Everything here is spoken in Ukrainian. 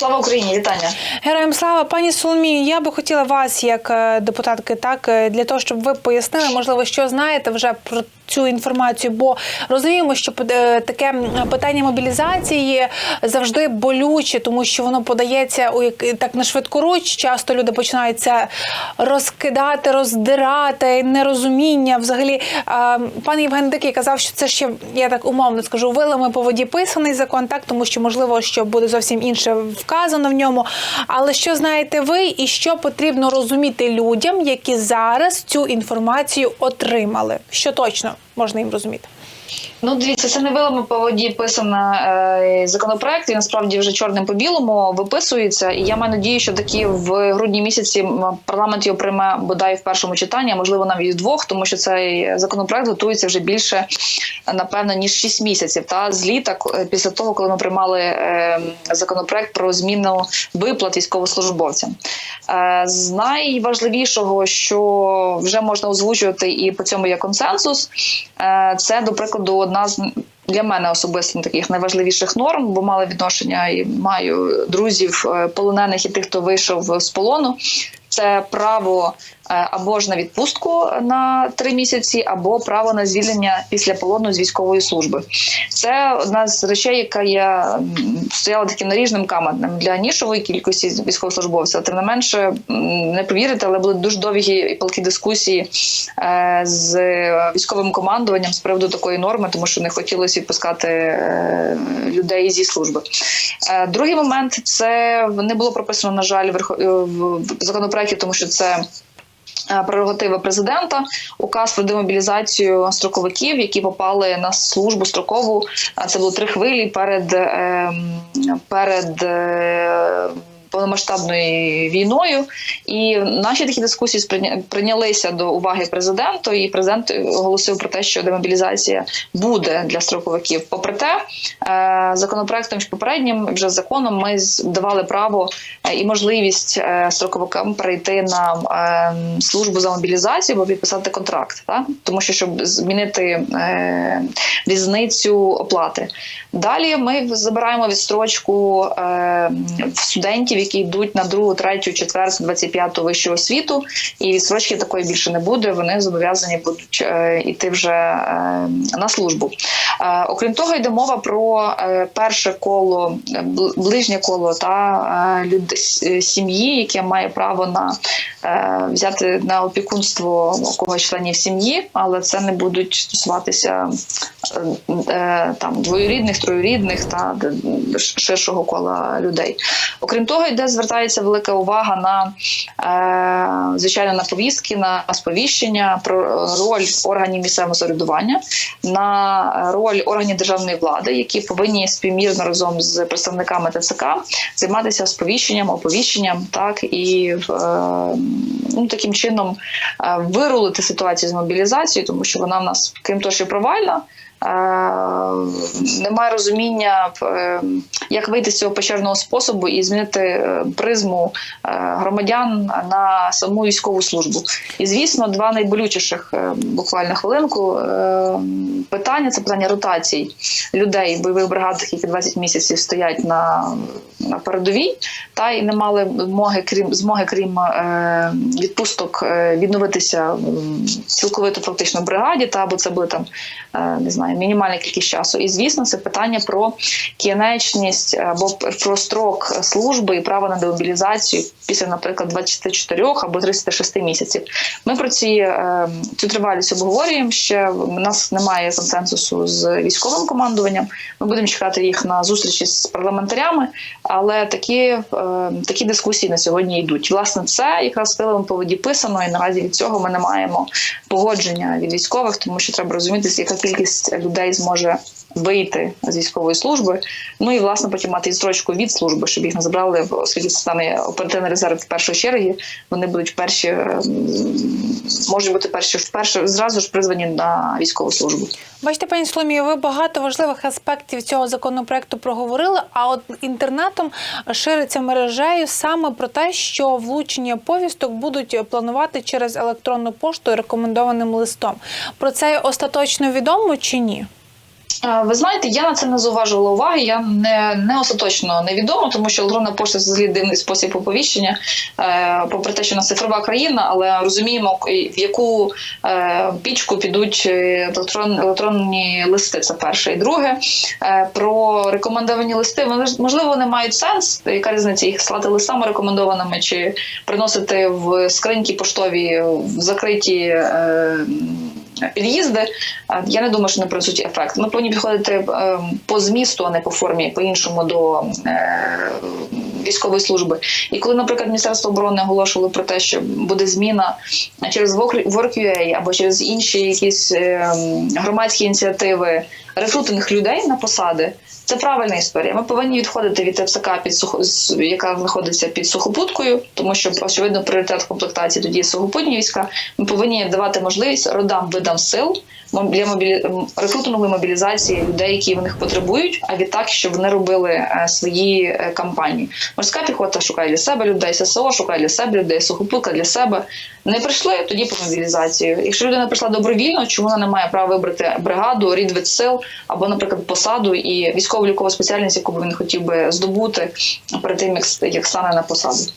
Слава Україні, вітання. Героям слава, пані Соломію. Я би хотіла вас, як е, депутатки, так е, для того, щоб ви пояснили, можливо, що знаєте вже про цю інформацію, бо розуміємо, що е, таке питання мобілізації завжди болюче, тому що воно подається у як- так на швидкоруч. Часто люди починають це розкидати, роздирати, нерозуміння. Взагалі, пан Євген Дикий казав, що це ще я так умовно скажу, вилами по воді писаний закон, так тому що можливо, що буде зовсім інше вказано в ньому. Але що знаєте ви, і що потрібно розуміти людям, які зараз цю інформацію отримали? Що точно можна їм розуміти? Ну, дивіться, це не вилами по воді писана е, законопроект. Він насправді вже чорним по білому виписується. І я маю надію, що таки в грудні місяці парламент його прийме бодай в першому читанні, а можливо навіть в двох, тому що цей законопроект готується вже більше напевно ніж 6 місяців. Та з літа, після того, коли ми приймали е, законопроект про зміну виплат військовослужбовцям. Е, з найважливішого, що вже можна озвучувати, і по цьому є консенсус. Е, Це, до прикладу, одна з для мене особисто таких найважливіших норм, бо мали відношення і маю друзів е, полонених і тих, хто вийшов з полону. Це право або ж на відпустку на три місяці, або право на звільнення після полону з військової служби. Це одна з речей, яка є стояла таким наріжним каменем для нішової кількості військовослужбовців. Тим не менше, не повірите, але були дуже довгі і палкі дискусії е, з військовим командуванням з приводу такої норми, тому що не хотілося відпускати е, людей зі служби. Е, Другий момент це не було прописано, на жаль, е, в законопроекті, тому що це. Е, Прерогатива президента, указ про демобілізацію строковиків, які попали на службу строкову. Це було три хвилі перед, ем, перед е, повномасштабною війною. І наші такі дискусії прийнялися до уваги президенту, і президент оголосив про те, що демобілізація буде для строковиків. Попри те, е, законопроектом ж попереднім вже законом ми давали право е, і можливість е, строковикам перейти на е, службу за мобілізацію або підписати контракт, так? тому що щоб змінити різницю оплати. Далі ми забираємо відстрочку е, студентів, які йдуть на другу, третю, четверту, 25-ту вищу освіту, і відстрочки такої більше не буде. Вони зобов'язані будуть е, йти вже е, на службу. Е, окрім того, йде мова про перше коло, ближнє коло та сім'ї, яке має право на взяти на опікунство когось членів сім'ї, але це не будуть стосуватися там двоюрідних, троюрідних та ширшого кола людей. Окрім того, йде звертається велика увага на е, звичайно на повістки, на сповіщення про роль органів місцевого самоврядування, на роль органів державної влади, які повинні співмірно разом з представниками ТЦК займатися сповіщенням, оповіщенням, так і е, ну, таким чином е, вирулити ситуацію з мобілізацією, тому що вона в нас, крім того, що провальна. Немає розуміння, е, як вийти з цього печерного способу і змінити е, призму е, громадян на саму військову службу. І звісно, два найболючіших буквально хвилинку питання це питання ротацій людей в бойових бригадах, які 20 місяців стоять на, на передовій, та й не мали змоги, крім змоги, крім відпусток, відновитися цілковито фактично бригаді, та або це були там не знаю, мінімальна кількість часу. І звісно, це питання про кінечність або про строк служби і право на демобілізацію після, наприклад, 24 або 36 місяців. Ми про ці е, цю тривалість обговорюємо. Ще в нас немає консенсусу з військовим командуванням. Ми будемо чекати їх на зустрічі з парламентарями, але такі, е, такі дискусії на сьогодні йдуть. Власне, це якраз силами по воді писано, і наразі від цього ми не маємо погодження від військових, тому що треба розуміти, яка кількість людей зможе вийти з військової служби. Ну і власне потім мати строчку від служби, щоб їх не забрали, оскільки це стане оперативний резерв в першої черги. Вони будуть перші, ем, можуть бути перші вперше зразу ж призвані на військову службу. Бачите, пані Соломію, ви багато важливих аспектів цього законопроекту проговорили. А от інтернетом шириться мережею саме про те, що влучення повісток будуть планувати через електронну пошту рекомендованим листом. Про це остаточно відомо чи ні? Ви знаєте, я на це не зауважувала уваги. Я не, не остаточно невідомо, тому що електронна пошта це взагалі дивний спосіб оповіщення. Е, попри те, що нас цифрова країна, але розуміємо, в яку е, пічку підуть е, електрон, електронні листи. Це перше. І друге, про рекомендовані листи. Можливо, вони мають сенс. Яка різниця їх слати листами рекомендованими чи приносити в скриньки поштові в закриті. Під'їзди, я не думаю, що не принесуть ефект. Ми повинні підходити е, по змісту, а не по формі, по-іншому до е, військової служби. І коли, наприклад, Міністерство оборони оголошувало про те, що буде зміна через Work- Work.ua або через інші якісь е, громадські ініціативи, рекрутинг людей на посади. Це правильна історія. Ми повинні відходити від ТЦК, під сухо, яка знаходиться під сухопуткою, тому що очевидно пріоритет комплектації тоді сухопутні війська. Ми повинні давати можливість родам видам сил для мобілі... м, рекрутингової мобілізації людей, які в них потребують, а відтак, щоб вони робили е, свої е, кампанії. Морська піхота шукає для себе людей, ССО шукає для себе людей, сухопутка для себе. Не прийшли тоді по мобілізацію. Якщо людина прийшла добровільно, чому вона не має права вибрати бригаду, рід від сил або, наприклад, посаду і військово-лікову спеціальність, яку б він хотів би здобути перед тим, як стане на посаду.